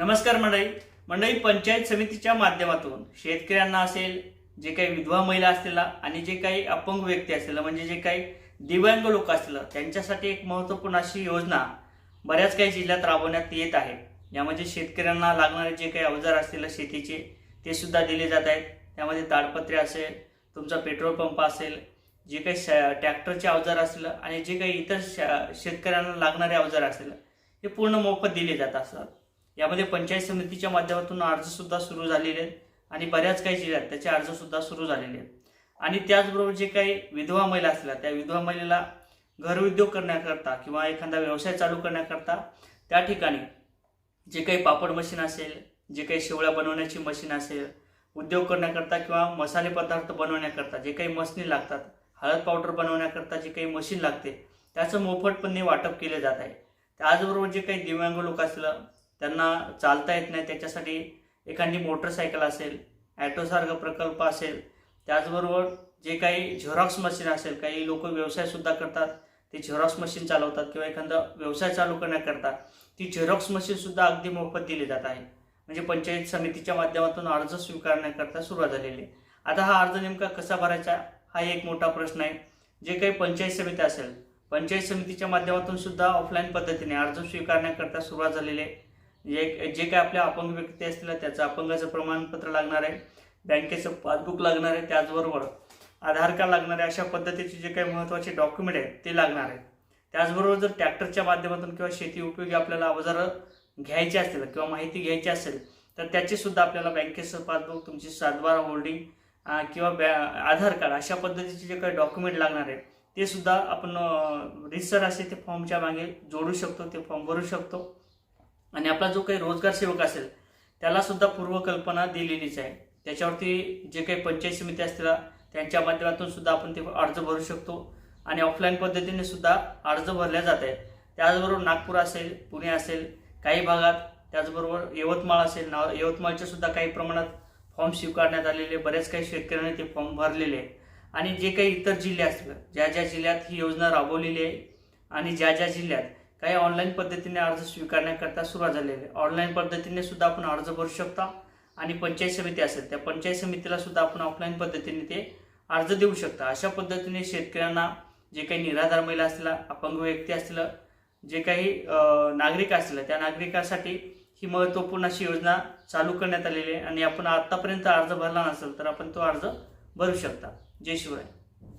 नमस्कार मंडळी. मंडळी पंचायत समितीच्या माध्यमातून शेतकऱ्यांना असेल जे काही विधवा महिला असतील आणि जे काही अपंग व्यक्ती असतील म्हणजे जे काही दिव्यांग लोक असतील त्यांच्यासाठी एक महत्त्वपूर्ण अशी योजना बऱ्याच काही जिल्ह्यात राबवण्यात येत आहे. यामध्ये शेतकऱ्यांना लागणारे जे काही अवजार असतील शेतीचे ते सुद्धा दिले जात आहेत. त्यामध्ये ताडपत्रे असेल तुमचा पेट्रोल पंप असेल जे काही श- ट्रॅक्टरचे अवजार असतील आणि जे काही इतर श- शेतकऱ्यांना लागणारे अवजार असतील हे पूर्ण मोफत दिले जात असतात. यामध्ये पंचायत समितीच्या माध्यमातून अर्जसुद्धा सुरू झालेले आहेत आणि बऱ्याच काही जिल्ह्यात त्याचे अर्जसुद्धा सुरू झालेले आहेत. आणि त्याचबरोबर जे काही विधवा महिला असल्या त्या विधवा महिलेला घरउद्योग करण्याकरता किंवा एखादा व्यवसाय चालू करण्याकरता त्या ठिकाणी जे काही पापड मशीन असेल जे काही शेवळ्या बनवण्याची मशीन असेल उद्योग करण्याकरता किंवा मसाले पदार्थ बनवण्याकरता जे काही मशीनी लागतात हळद पावडर बनवण्याकरता जे काही मशीन लागते त्याचं मोफतपणे वाटप केले जात आहे. त्याचबरोबर जे काही दिव्यांग लोक असलं त्यांना चालता येत नाही. त्याच्यासाठी एखादी मोटरसायकल असेल ॲटोसारखा प्रकल्प असेल त्याचबरोबर जे काही झेरॉक्स मशीन असेल काही लोक व्यवसायसुद्धा करतात ते झेरॉक्स मशीन चालवतात किंवा एखादा व्यवसाय चालू करण्याकरता ती झेरॉक्स मशीनसुद्धा अगदी मोफत दिली जात आहे. म्हणजे पंचायत समितीच्या माध्यमातून अर्ज स्वीकारण्याकरता सुरुवात झालेली आहे. आता हा अर्ज नेमका कसा भरायचा हा एक मोठा प्रश्न आहे. जे काही पंचायत समिती असेल पंचायत समितीच्या माध्यमातून सुद्धा ऑफलाईन पद्धतीने अर्ज स्वीकारण्याकरता सुरुवात झालेली आहे. जे जे काय आपल्या अपंग व्यक्ती असतील त्याचं अपंगाचं प्रमाणपत्र लागणार आहे. बँकेचं पासबुक लागणार आहे त्याचबरोबर आधार कार्ड लागणार आहे. अशा पद्धतीचे जे काही महत्त्वाचे डॉक्युमेंट आहेत ते लागणार आहेत. त्याचबरोबर जर ट्रॅक्टरच्या माध्यमातून किंवा शेती उपयोगी आपल्याला अवजारं घ्यायची असतील किंवा माहिती घ्यायची असेल तर त्याची सुद्धा आपल्याला बँकेचं पासबुक तुमची सातबारा होल्डिंग किंवा बॅ आधार कार्ड अशा पद्धतीचे जे काही डॉक्युमेंट लागणार आहे ते सुद्धा आपण रिसर असे ते फॉर्मच्या मागे जोडू शकतो ते फॉर्म भरू शकतो. आपला जो काही रोजगार सेवक असेल त्याला सुद्धा पूर्वकल्पना दिलेलीच आहे. त्याच्यावरती जे काही पंचायत समिती असतील त्यांच्या माध्यमातून सुद्धा आपण ते अर्ज भरू शकतो आणि ऑफलाईन पद्धतीने सुद्धा अर्ज भरल्या जात आहेत. त्याचबरोबर नागपूर असेल पुणे असेल काही भागात त्याचबरोबर यवतमाळ असेल नाव यवतमाळच्या सुद्धा काही प्रमाणात फॉर्म स्वीकारण्यात आलेले बऱ्याच काही शेतकऱ्यांनी ते फॉर्म भरलेले आहेत. आणि जे काही इतर जिल्हे असतील ज्या ज्या जिल्ह्यात ही योजना राबवलेली आहे आणि ज्या ज्या जिल्ह्यात काही ऑनलाईन पद्धतीने अर्ज स्वीकारण्याकरता सुरुवात झालेली आहे. ऑनलाईन पद्धतीने सुद्धा आपण अर्ज भरू शकता आणि पंचायत समिती असेल त्या पंचायत समितीला सुद्धा आपण ऑफलाईन पद्धतीने ते अर्ज देऊ शकता. अशा पद्धतीने शेतकऱ्यांना जे काही निराधार महिला असतील अपंग व्यक्ती असतील जे काही नागरिक असतील त्या नागरिकासाठी ही महत्त्वपूर्ण अशी योजना चालू करण्यात आलेली आहे आणि आपण आत्तापर्यंत अर्ज भरला नसेल तर आपण तो अर्ज भरू शकता. जय शिवराय.